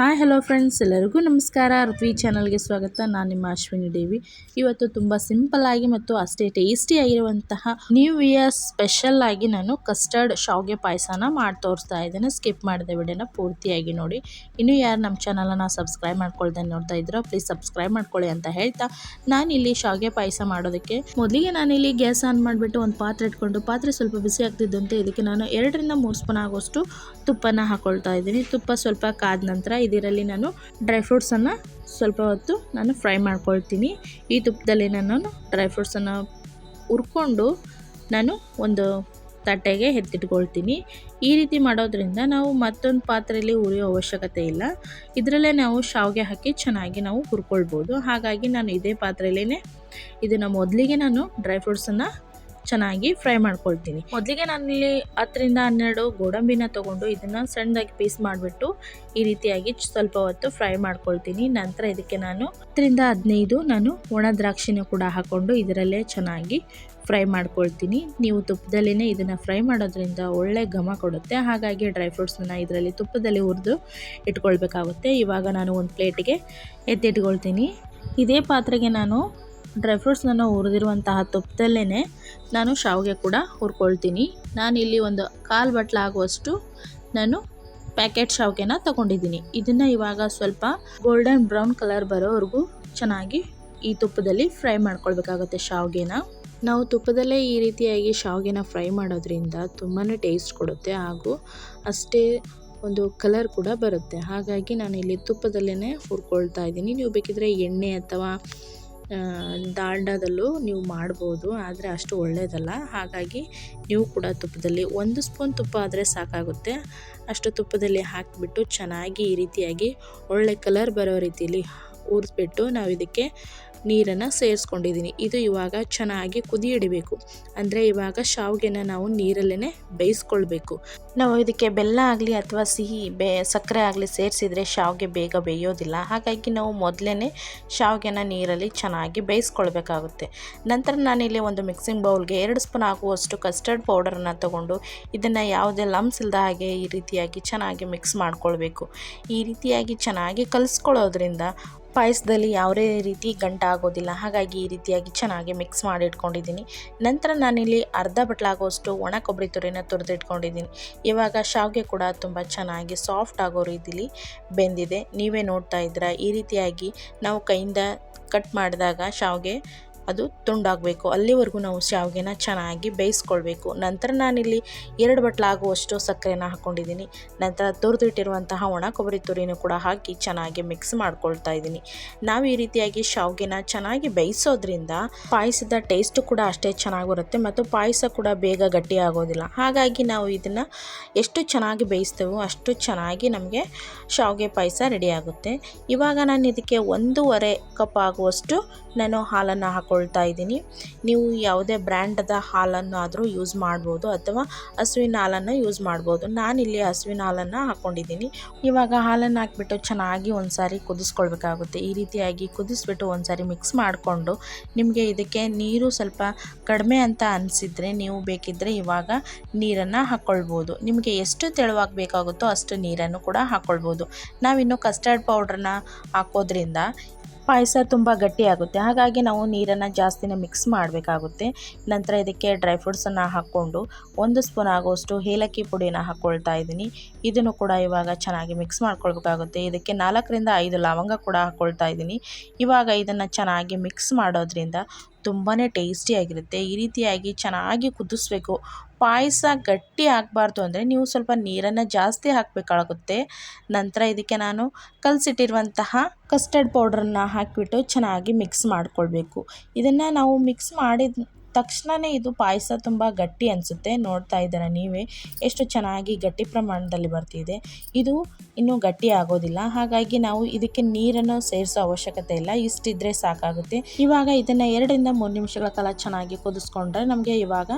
Hi hello friends ಎಲ್ಲರಿಗೂ ನಮಸ್ಕಾರ. ಋತ್ವಿ ಚಾನಲ್ಗೆ ಸ್ವಾಗತ. ನಾನು ನಿಮ್ಮ ಅಶ್ವಿನಿ ದೇವಿ. ಇವತ್ತು ತುಂಬ ಸಿಂಪಲ್ ಆಗಿ ಮತ್ತು ಅಷ್ಟೇ ಟೇಸ್ಟಿ ಆಗಿರುವಂತಹ ನ್ಯೂ ಇಯರ್ ಸ್ಪೆಷಲ್ ಆಗಿ ನಾನು ಕಸ್ಟರ್ಡ್ ಶಾವ್ಗೆ ಪಾಯಸನ ಮಾಡಿ ತೋರಿಸ್ತಾ ಇದ್ದೇನೆ. ಸ್ಕಿಪ್ ಮಾಡಿದೆ ವಿಡಿಯೋನ ಪೂರ್ತಿಯಾಗಿ ನೋಡಿ. ಇನ್ನೂ ಯಾರು ನಮ್ಮ ಚಾನಲನ್ನು ಸಬ್ಸ್ಕ್ರೈಬ್ ಮಾಡ್ಕೊಳ್ದೆ ನೋಡ್ತಾ ಇದ್ರೋ ಪ್ಲೀಸ್ ಸಬ್ಸ್ಕ್ರೈಬ್ ಮಾಡ್ಕೊಳ್ಳಿ ಅಂತ ಹೇಳ್ತಾ ನಾನಿಲ್ಲಿ ಶಾವ್ಗೆ ಪಾಯಸ ಮಾಡೋದಕ್ಕೆ ಮೊದಲಿಗೆ ನಾನಿಲ್ಲಿ ಗ್ಯಾಸ್ ಆನ್ ಮಾಡಿಬಿಟ್ಟು ಒಂದು ಪಾತ್ರೆ ಇಟ್ಕೊಂಡು ಪಾತ್ರೆ ಸ್ವಲ್ಪ ಬಿಸಿ ಆಗ್ತಿದ್ದಂತೆ, ಇದಕ್ಕೆ ನಾನು ಎರಡರಿಂದ ಮೂರು ಸ್ಪೂನ್ ಆಗೋಷ್ಟು ತುಪ್ಪನ ಹಾಕೊಳ್ತಾ ಇದ್ದೀನಿ. ತುಪ್ಪ ಸ್ವಲ್ಪ ಕಾದ ನಂತರ ಇದರಲ್ಲಿ ನಾನು ಡ್ರೈ ಫ್ರೂಟ್ಸನ್ನು ಸ್ವಲ್ಪ ಹೊತ್ತು ನಾನು ಫ್ರೈ ಮಾಡ್ಕೊಳ್ತೀನಿ. ಈ ತುಪ್ಪದಲ್ಲಿ ನಾನು ಡ್ರೈ ಫ್ರೂಟ್ಸನ್ನು ಹುರ್ಕೊಂಡು ನಾನು ಒಂದು ತಟ್ಟೆಗೆ ಎತ್ತಿಟ್ಕೊಳ್ತೀನಿ. ಈ ರೀತಿ ಮಾಡೋದ್ರಿಂದ ನಾವು ಮತ್ತೊಂದು ಪಾತ್ರೆಯಲ್ಲಿ ಹುರಿಯೋ ಅವಶ್ಯಕತೆ ಇಲ್ಲ. ಇದರಲ್ಲೇ ನಾವು ಶಾವಿಗೆ ಹಾಕಿ ಚೆನ್ನಾಗಿ ನಾವು ಹುರ್ಕೊಳ್ಬೋದು. ಹಾಗಾಗಿ ನಾನು ಇದೇ ಪಾತ್ರೆಯಲ್ಲೇ ಇದನ್ನು ಮೊದಲಿಗೆ ನಾನು ಡ್ರೈ ಫ್ರೂಟ್ಸನ್ನು ಚೆನ್ನಾಗಿ ಫ್ರೈ ಮಾಡ್ಕೊಳ್ತೀನಿ. ಮೊದಲಿಗೆ ನಾನಿಲ್ಲಿ ಹತ್ತರಿಂದ ಹನ್ನೆರಡು ಗೋಡಂಬಿನ ತೊಗೊಂಡು ಇದನ್ನು ಸಣ್ಣದಾಗಿ ಪೀಸ್ ಮಾಡಿಬಿಟ್ಟು ಈ ರೀತಿಯಾಗಿ ಸ್ವಲ್ಪ ಹೊತ್ತು ಫ್ರೈ ಮಾಡ್ಕೊಳ್ತೀನಿ. ನಂತರ ಇದಕ್ಕೆ ನಾನು ಹತ್ತರಿಂದ ಹದಿನೈದು ನಾನು ಒಣ ದ್ರಾಕ್ಷಿನ ಕೂಡ ಹಾಕ್ಕೊಂಡು ಇದರಲ್ಲೇ ಚೆನ್ನಾಗಿ ಫ್ರೈ ಮಾಡ್ಕೊಳ್ತೀನಿ. ನೀವು ತುಪ್ಪದಲ್ಲೇ ಇದನ್ನು ಫ್ರೈ ಮಾಡೋದ್ರಿಂದ ಒಳ್ಳೆ ಘಮ ಕೊಡುತ್ತೆ. ಹಾಗಾಗಿ ಡ್ರೈ ಫ್ರೂಟ್ಸನ್ನು ಇದರಲ್ಲಿ ತುಪ್ಪದಲ್ಲಿ ಹುರಿದು ಇಟ್ಕೊಳ್ಬೇಕಾಗುತ್ತೆ. ಇವಾಗ ನಾನು ಒಂದು ಪ್ಲೇಟಿಗೆ ಎತ್ತಿಟ್ಕೊಳ್ತೀನಿ ಇದೇ ಪಾತ್ರೆಗೆ ನಾನು ಡ್ರೈ ಫ್ರೂಟ್ಸ್ನ ಹುರಿದಿರುವಂತಹ ತುಪ್ಪದಲ್ಲೇ ನಾನು ಶಾವಿಗೆ ಕೂಡ ಹುರ್ಕೊಳ್ತೀನಿ. ನಾನಿಲ್ಲಿ ಒಂದು ಕಾಲು ಬಟ್ಲ ಆಗುವಷ್ಟು ನಾನು ಪ್ಯಾಕೆಟ್ ಶಾವಿಗೆನ ತಗೊಂಡಿದ್ದೀನಿ. ಇದನ್ನು ಇವಾಗ ಸ್ವಲ್ಪ ಗೋಲ್ಡನ್ ಬ್ರೌನ್ ಕಲರ್ ಬರೋವರೆಗೂ ಚೆನ್ನಾಗಿ ಈ ತುಪ್ಪದಲ್ಲಿ ಫ್ರೈ ಮಾಡ್ಕೊಳ್ಬೇಕಾಗುತ್ತೆ ಶಾವಿಗೆನ. ನಾವು ತುಪ್ಪದಲ್ಲೇ ಈ ರೀತಿಯಾಗಿ ಶಾವಿಗೆನ ಫ್ರೈ ಮಾಡೋದ್ರಿಂದ ತುಂಬಾ ಟೇಸ್ಟ್ ಕೊಡುತ್ತೆ ಹಾಗೂ ಅಷ್ಟೇ ಒಂದು ಕಲರ್ ಕೂಡ ಬರುತ್ತೆ. ಹಾಗಾಗಿ ನಾನು ಇಲ್ಲಿ ತುಪ್ಪದಲ್ಲೇ ಹುರ್ಕೊಳ್ತಾ ಇದ್ದೀನಿ. ನೀವು ಬೇಕಿದ್ರೆ ಎಣ್ಣೆ ಅಥವಾ ದಾಲ್ಡದಲ್ಲೂ ನೀವು ಮಾಡ್ಬೋದು, ಆದರೆ ಅಷ್ಟು ಒಳ್ಳೆಯದಲ್ಲ ಹಾಗಾಗಿ ನೀವು ಕೂಡ ತುಪ್ಪದಲ್ಲಿ ಒಂದು ಸ್ಪೂನ್ ತುಪ್ಪ ಆದರೆ ಸಾಕಾಗುತ್ತೆ. ಅಷ್ಟು ತುಪ್ಪದಲ್ಲಿ ಹಾಕಿಬಿಟ್ಟು ಚೆನ್ನಾಗಿ ಈ ರೀತಿಯಾಗಿ ಒಳ್ಳೆ ಕಲರ್ ಬರೋ ರೀತಿಯಲ್ಲಿ ಹುರಿದ್ಬಿಟ್ಟು ನಾವು ಇದಕ್ಕೆ ನೀರನ್ನು ಸೇರಿಸ್ಕೊಂಡಿದ್ದೀನಿ. ಇದು ಇವಾಗ ಚೆನ್ನಾಗಿ ಕುದಿ ಇಡಬೇಕು ಅಂದರೆ ಇವಾಗ ಶಾವಿಗೆನ ನಾವು ನೀರಲ್ಲೇ ಬೇಯಿಸ್ಕೊಳ್ಬೇಕು. ನಾವು ಇದಕ್ಕೆ ಬೆಲ್ಲ ಆಗಲಿ ಅಥವಾ ಸಿಹಿ ಬೇ, ಸಕ್ಕರೆ ಆಗಲಿ ಸೇರಿಸಿದ್ರೆ ಶಾವಿಗೆ ಬೇಗ ಬೇಯೋದಿಲ್ಲ. ಹಾಗಾಗಿ ನಾವು ಮೊದಲೇ ಶಾವಿಗೆನ ನೀರಲ್ಲಿ ಚೆನ್ನಾಗಿ ಬೇಯಿಸ್ಕೊಳ್ಬೇಕಾಗುತ್ತೆ. ನಂತರ ನಾನಿಲ್ಲಿ ಒಂದು ಮಿಕ್ಸಿಂಗ್ ಬೌಲ್ಗೆ ಎರಡು ಸ್ಪೂನ್ ಆಗುವಷ್ಟು ಕಸ್ಟರ್ಡ್ ಪೌಡರನ್ನು ತಗೊಂಡು ಇದನ್ನು ಯಾವುದೇ ಲಮ್ಸ್ ಇಲ್ಲದ ಹಾಗೆ ಈ ರೀತಿಯಾಗಿ ಚೆನ್ನಾಗಿ ಮಿಕ್ಸ್ ಮಾಡ್ಕೊಳ್ಬೇಕು. ಈ ರೀತಿಯಾಗಿ ಚೆನ್ನಾಗಿ ಕಲಿಸ್ಕೊಳ್ಳೋದ್ರಿಂದ ಪಾಯಸದಲ್ಲಿ ಯಾವುದೇ ರೀತಿ ಗಂಟ ಆಗೋದಿಲ್ಲ. ಹಾಗಾಗಿ ಈ ರೀತಿಯಾಗಿ ಚೆನ್ನಾಗಿ ಮಿಕ್ಸ್ ಮಾಡಿ ಇಟ್ಕೊಂಡಿದ್ದೀನಿ ನಂತರ ನಾನಿಲ್ಲಿ ಅರ್ಧ ಬಟ್ಲಾಗೋಷ್ಟು ಒಣ ಕೊಬ್ಬರಿ ತುರಿನ ತುರಿದಿಟ್ಕೊಂಡಿದ್ದೀನಿ. ಇವಾಗ ಶಾವಿಗೆ ಕೂಡ ತುಂಬ ಚೆನ್ನಾಗಿ ಸಾಫ್ಟ್ ಆಗೋ ರೀತಿಲಿ ಬೆಂದಿದೆ. ನೀವೇ ನೋಡ್ತಾ ಇದ್ದೀರಾ. ಈ ರೀತಿಯಾಗಿ ನಾವು ಕೈಯಿಂದ ಕಟ್ ಮಾಡಿದಾಗ ಶಾವಿಗೆ ಅದು ತುಂಡಾಗಬೇಕು. ಅಲ್ಲಿವರೆಗೂ ನಾವು ಶಾವಿಗೆನ ಚೆನ್ನಾಗಿ ಬೇಯಿಸ್ಕೊಳ್ಬೇಕು. ನಂತರ ನಾನಿಲ್ಲಿ ಎರಡು ಬಟ್ಲಾಗುವಷ್ಟು ಸಕ್ಕರೆನ ಹಾಕ್ಕೊಂಡಿದ್ದೀನಿ ನಂತರ ತುರಿದಿಟ್ಟಿರುವಂತಹ ಒಣ ಕೊಬ್ಬರಿ ತುರಿನೂ ಕೂಡ ಹಾಕಿ ಚೆನ್ನಾಗಿ ಮಿಕ್ಸ್ ಮಾಡ್ಕೊಳ್ತಾ ಇದ್ದೀನಿ. ನಾವು ಈ ರೀತಿಯಾಗಿ ಶಾವಿಗೆನ ಚೆನ್ನಾಗಿ ಬೇಯಿಸೋದ್ರಿಂದ ಪಾಯಸದ ಟೇಸ್ಟು ಕೂಡ ಅಷ್ಟೇ ಚೆನ್ನಾಗಿ ಬರುತ್ತೆ ಮತ್ತು ಪಾಯಸ ಕೂಡ ಬೇಗ ಗಟ್ಟಿ ಆಗೋದಿಲ್ಲ. ಹಾಗಾಗಿ ನಾವು ಇದನ್ನು ಎಷ್ಟು ಚೆನ್ನಾಗಿ ಬೇಯಿಸ್ತೇವೋ ಅಷ್ಟು ಚೆನ್ನಾಗಿ ನಮಗೆ ಶಾವಿಗೆ ಪಾಯಸ ರೆಡಿ ಆಗುತ್ತೆ. ಇವಾಗ ನಾನು ಇದಕ್ಕೆ ಒಂದೂವರೆ ಕಪ್ ಆಗುವಷ್ಟು ನಾನು ಹಾಲನ್ನು ಹಾಕ್ಕೊಳ್ತಾ ಇದ್ದೀನಿ. ನೀವು ಯಾವುದೇ ಬ್ರ್ಯಾಂಡದ ಹಾಲನ್ನು ಆದರೂ ಯೂಸ್ ಮಾಡ್ಬೋದು ಅಥವಾ ಹಸುವಿನ ಹಾಲನ್ನು ಯೂಸ್ ಮಾಡ್ಬೋದು. ನಾನಿಲ್ಲಿ ಹಸುವಿನ ಹಾಲನ್ನು ಹಾಕ್ಕೊಂಡಿದ್ದೀನಿ ಇವಾಗ ಹಾಲನ್ನು ಹಾಕ್ಬಿಟ್ಟು ಚೆನ್ನಾಗಿ ಒಂದು ಸಾರಿ ಕುದಿಸ್ಕೊಳ್ಬೇಕಾಗುತ್ತೆ. ಈ ರೀತಿಯಾಗಿ ಕುದಿಸ್ಬಿಟ್ಟು ಒಂದು ಸಾರಿ ಮಿಕ್ಸ್ ಮಾಡಿಕೊಂಡು ನಿಮಗೆ ಇದಕ್ಕೆ ನೀರು ಸ್ವಲ್ಪ ಕಡಿಮೆ ಅಂತ ಅನಿಸಿದರೆ ನೀವು ಬೇಕಿದ್ದರೆ ಇವಾಗ ನೀರನ್ನು ಹಾಕ್ಕೊಳ್ಬೋದು ನಿಮಗೆ ಎಷ್ಟು ತೆಳುವಾಗಿ ಬೇಕಾಗುತ್ತೋ ಅಷ್ಟು ನೀರನ್ನು ಕೂಡ ಹಾಕ್ಕೊಳ್ಬೋದು ನಾವಿನ್ನು ಕಸ್ಟರ್ಡ್ ಪೌಡ್ರನ್ನ ಹಾಕೋದ್ರಿಂದ ಪಾಯಸ ತುಂಬ ಗಟ್ಟಿಯಾಗುತ್ತೆ ಹಾಗಾಗಿ ನಾವು ನೀರನ್ನು ಜಾಸ್ತಿನೇ ಮಿಕ್ಸ್ ಮಾಡಬೇಕಾಗುತ್ತೆ. ನಂತರ ಇದಕ್ಕೆ ಡ್ರೈ ಫ್ರೂಟ್ಸನ್ನು ಹಾಕ್ಕೊಂಡು ಒಂದು ಸ್ಪೂನ್ ಆಗೋಷ್ಟು ಏಲಕ್ಕಿ ಪುಡಿನ ಹಾಕ್ಕೊಳ್ತಾ ಇದ್ದೀನಿ. ಇದನ್ನು ಕೂಡ ಇವಾಗ ಚೆನ್ನಾಗಿ ಮಿಕ್ಸ್ ಮಾಡ್ಕೊಳ್ಬೇಕಾಗುತ್ತೆ. ಇದಕ್ಕೆ ನಾಲ್ಕರಿಂದ ಐದು ಲವಂಗ ಕೂಡ ಹಾಕ್ಕೊಳ್ತಾ ಇದ್ದೀನಿ. ಇವಾಗ ಇದನ್ನು ಚೆನ್ನಾಗಿ ಮಿಕ್ಸ್ ಮಾಡೋದ್ರಿಂದ ತುಂಬಾ ಟೇಸ್ಟಿಯಾಗಿರುತ್ತೆ ಈ ರೀತಿಯಾಗಿ ಚೆನ್ನಾಗಿ ಕುದಿಸ್ಬೇಕು. ಪಾಯಸ ಗಟ್ಟಿ ಆಗಬಾರ್ದು ಅಂದರೆ ನೀವು ಸ್ವಲ್ಪ ನೀರನ್ನು ಜಾಸ್ತಿ ಹಾಕಬೇಕಾಗುತ್ತೆ. ನಂತರ ಇದಕ್ಕೆ ನಾನು ಕಲಸಿಟ್ಟಿರುವಂತಹ ಕಸ್ಟರ್ಡ್ ಪೌಡ್ರನ್ನು ಹಾಕಿಬಿಟ್ಟು ಚೆನ್ನಾಗಿ ಮಿಕ್ಸ್ ಮಾಡಿಕೊಳ್ಬೇಕು. ಇದನ್ನು ನಾವು ಮಿಕ್ಸ್ ಮಾಡಿದ ತಕ್ಷಣವೇ ಇದು ಪಾಯಸ ತುಂಬ ಗಟ್ಟಿ ಅನಿಸುತ್ತೆ. ನೋಡ್ತಾ ಇದ್ದೀರ ನೀವೇ? ಎಷ್ಟು ಚೆನ್ನಾಗಿ ಗಟ್ಟಿ ಪ್ರಮಾಣದಲ್ಲಿ ಬರ್ತಿದೆ. ಇದು ಇನ್ನೂ ಗಟ್ಟಿ ಆಗೋದಿಲ್ಲ. ಹಾಗಾಗಿ ನಾವು ಇದಕ್ಕೆ ನೀರನ್ನು ಸೇರಿಸೋ ಅವಶ್ಯಕತೆ ಇಲ್ಲ. ಇಷ್ಟಿದ್ರೆ ಸಾಕಾಗುತ್ತೆ. ಇವಾಗ ಇದನ್ನು ಎರಡರಿಂದ ಮೂರು ನಿಮಿಷಗಳ ಕಾಲ ಚೆನ್ನಾಗಿ ಕುದಿಸ್ಕೊಂಡ್ರೆ ನಮಗೆ ಇವಾಗ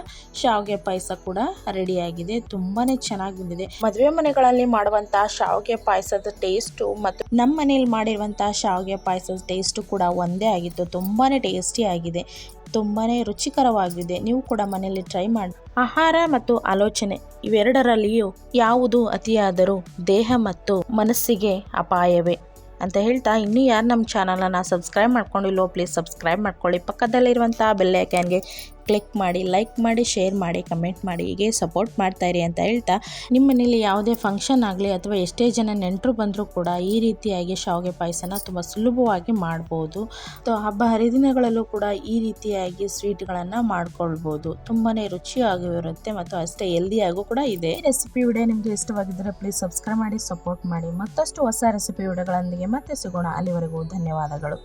ಶಾವಿಗೆ ಪಾಯಸ ಕೂಡ ರೆಡಿಯಾಗಿದೆ ತುಂಬಾ ಚೆನ್ನಾಗಿ ಬಂದಿದೆ. ಮದುವೆ ಮನೆಗಳಲ್ಲಿ ಮಾಡುವಂತಹ ಶಾವಿಗೆ ಪಾಯಸದ ಟೇಸ್ಟು ಮತ್ತು ನಮ್ಮ ಮನೇಲಿ ಮಾಡಿರುವಂತಹ ಶಾವಿಗೆ ಪಾಯಸದ ಟೇಸ್ಟು ಕೂಡ ಒಂದೇ ಆಗಿತ್ತು. ತುಂಬಾ ಟೇಸ್ಟಿ ಆಗಿದೆ. ತುಂಬಾ ರುಚಿಕರವಾಗಿದೆ. ನೀವು ಕೂಡ ಮನೆಯಲ್ಲಿ ಟ್ರೈ ಮಾಡಿ. ಆಹಾರ ಮತ್ತು ಆಲೋಚನೆ ಇವೆರಡರಲ್ಲಿಯೂ ಯಾವುದು ಅತಿಯಾದರೂ ದೇಹ ಮತ್ತು ಮನಸ್ಸಿಗೆ ಅಪಾಯವೇ ಅಂತ ಹೇಳ್ತಾ ಇನ್ನೂ ಯಾರು ನಮ್ಮ ಚಾನಲನ್ನು ಸಬ್ಸ್ಕ್ರೈಬ್ ಮಾಡ್ಕೊಂಡಿಲ್ಲೋ ಪ್ಲೀಸ್ ಸಬ್ಸ್ಕ್ರೈಬ್ ಮಾಡ್ಕೊಳ್ಳಿ. ಪಕ್ಕದಲ್ಲಿರುವಂಥ ಬೆಲ್ಲೈಕನ್ಗೆ ಕ್ಲಿಕ್ ಮಾಡಿ ಲೈಕ್ ಮಾಡಿ ಶೇರ್ ಮಾಡಿ ಕಮೆಂಟ್ ಮಾಡಿ, ಹೀಗೆ ಸಪೋರ್ಟ್ ಮಾಡ್ತಾಯಿರಿ ಅಂತ ಹೇಳ್ತಾ ನಿಮ್ಮ ಮನೇಲಿ ಯಾವುದೇ ಫಂಕ್ಷನ್ ಆಗಲಿ ಅಥವಾ ಎಷ್ಟೇ ಜನ ನೆಂಟರು ಬಂದರೂ ಕೂಡ ಈ ರೀತಿಯಾಗಿ ಶಾವಿಗೆ ಪಾಯಸನ ತುಂಬ ಸುಲಭವಾಗಿ ಮಾಡ್ಬೋದು. ಹಬ್ಬ ಹರಿದಿನಗಳಲ್ಲೂ ಕೂಡ ಈ ರೀತಿಯಾಗಿ ಸ್ವೀಟ್ಗಳನ್ನು ಮಾಡ್ಕೊಳ್ಬೋದು. ತುಂಬಾ ರುಚಿಯಾಗಿರುತ್ತೆ ಮತ್ತು ಅಷ್ಟೇ ಹೆಲ್ದಿಯಾಗೂ ಕೂಡ ಇದೆ. ರೆಸಿಪಿ ವಿಡಿಯೋ ನಿಮಗೆ ಇಷ್ಟವಾಗಿದ್ದರೆ ಪ್ಲೀಸ್ ಸಬ್ಸ್ಕ್ರೈಬ್ ಮಾಡಿ ಸಪೋರ್ಟ್ ಮಾಡಿ. ಮತ್ತಷ್ಟು ಹೊಸ ರೆಸಿಪಿ ವಿಡಿಯೋಗಳೊಂದಿಗೆ ಮತ್ತೆ ಸಿಗೋಣ. ಅಲ್ಲಿವರೆಗೂ ಧನ್ಯವಾದಗಳು.